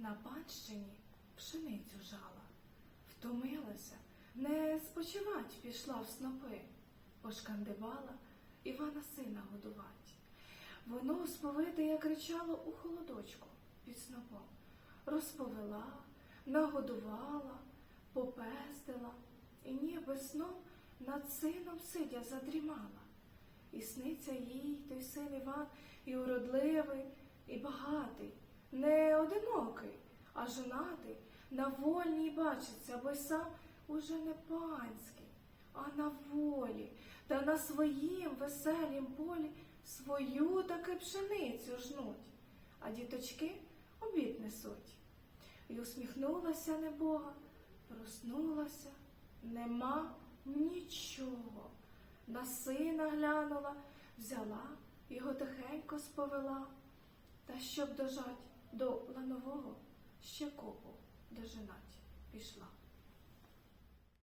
На панщині пшеницю жала, втомилася, не спочивать пішла в снопи, пошкандивала Івана сина годувать. Воно сповите я кричало у холодочку під снопом, розповела, нагодувала, попестила, і ніби сном над сином сидя задрімала. І сниться їй той син Іван і уродливий, і багатий, не одинокий, а жонатий, на вольній бачиться, бо сам уже не панський, а на волі, та на своїм веселім полі свою таки пшеницю жнуть, а діточки обід несуть. І усміхнулася небога, проснулася, нема нічого. На сина глянула, взяла, його тихенько сповела, та щоб дожать до ланового, ще копу дожинать пішла.